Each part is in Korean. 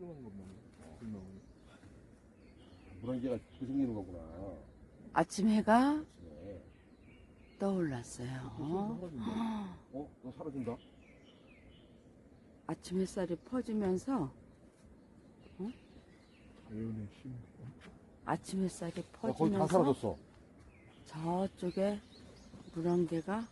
수영하는 것만 해. 분명히. 물안개가 그 생기는 거구나. 아침 해가 아침에. 떠올랐어요. 사라진다. 어? 너 사라진다? 아침 햇살이 퍼지면서 자연의 힘. 아침 햇살이 야, 거의 다 퍼지면서 사라졌어. 저쪽에 물안개가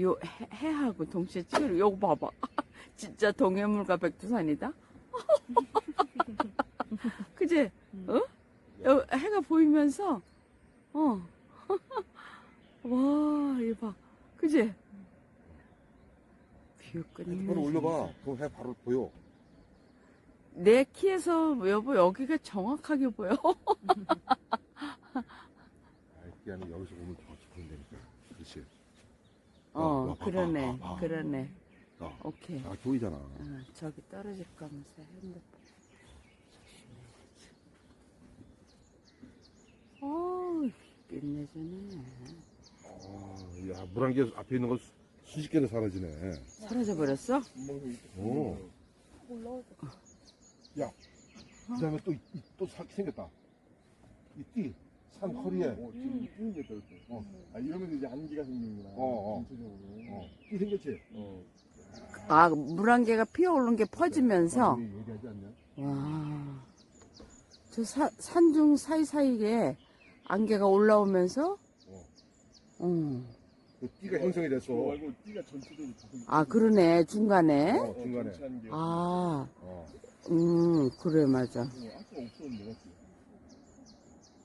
요 해, 해하고 동시에 치고. 요거 봐봐. 진짜 동해물과 백두산이다? 그지? 어? 요 해가 보이면서? 어와 이봐. 그지? 뷰 바로 끝내주네 올려봐. 그럼 해 바로 보여. 내 키에서 여보 여기가 정확하게 보여. 아, 그게 아니라 여기서 보면 더 깊은 데니까. 그렇지. 어, 와, 봐, 그러네, 봐, 봐. 그러네. 야, 오케이. 아, 보이잖아. 어, 저기 떨어질 거면서 핸드폰. 어, 끝내주네. 아, 야, 물안개 앞에 있는 거 수- 순식간에 사라지네. 사라져 버렸어? 금방 이 오. 야, 그 다음에 또, 이- 이- 또 사, 생겼다. 이 띠, 산 허리에. 어, 지금 뜨는 게 떠, 있어. 어. 아, 이러면 이제 안기가 생기는구나. 어, 어. 전체적으로. 어, 띠 생겼지? 어. 아, 물안개가 피어오른 게 퍼지면서. 아, 우리 얘기하지 않냐? 와. 저 사, 산중 사이사이에 안개가 올라오면서, 어. 어. 그 띠가 형성이 됐어. 그거 말고 띠가 전체적으로 다 생겼어. 아, 그러네, 중간에. 어, 중간에. 전체 안개. 아, 어. 음, 그래, 맞아. 어, 아까 없었는데, 맞지?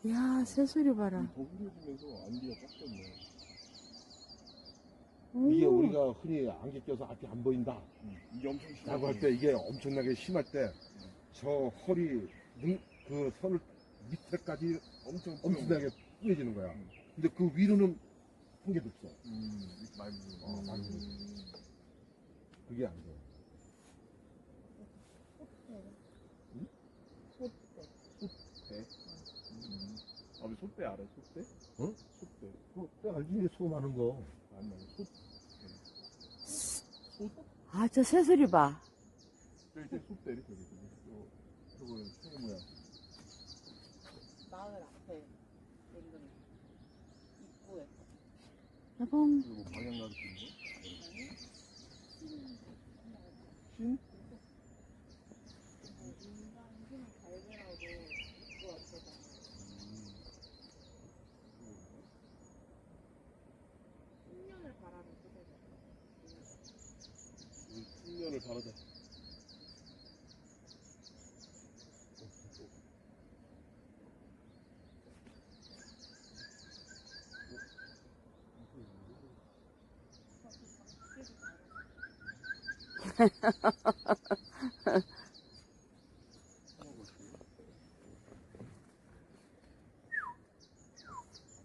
야, 새소리 봐라. 더 흐려지면서 안개가 쫙 떴네. 이게 오. 우리가 흔히 안개 껴서 앞이 안 보인다. 응. 이게 엄청 심해. 라고 할 때 이게 엄청나게 심할 때 저 허리 눈, 그 선을 밑에까지 엄청 엄청나게 뿌여지는 거야. 근데 그 위로는 한 개도 없어. 음, 많이 어, 많이 부는 그게 안 돼. 음. 아, 왜 소떼 알아? 어? 소떼. 그, 때 알지? 소 많은 거. 안 나요. 소, 아, 저 새소리 봐. 저기, 저기 소떼 이렇게 저기. 저, 저거 새 모양. 마을 앞에 인근 입구에 여봉. 그리고 방향 가르치는 거. 신? 인간 힘 발견하고 입구 앞에다 신년을 바라는 뜻이죠. 우리 숙면을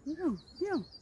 바라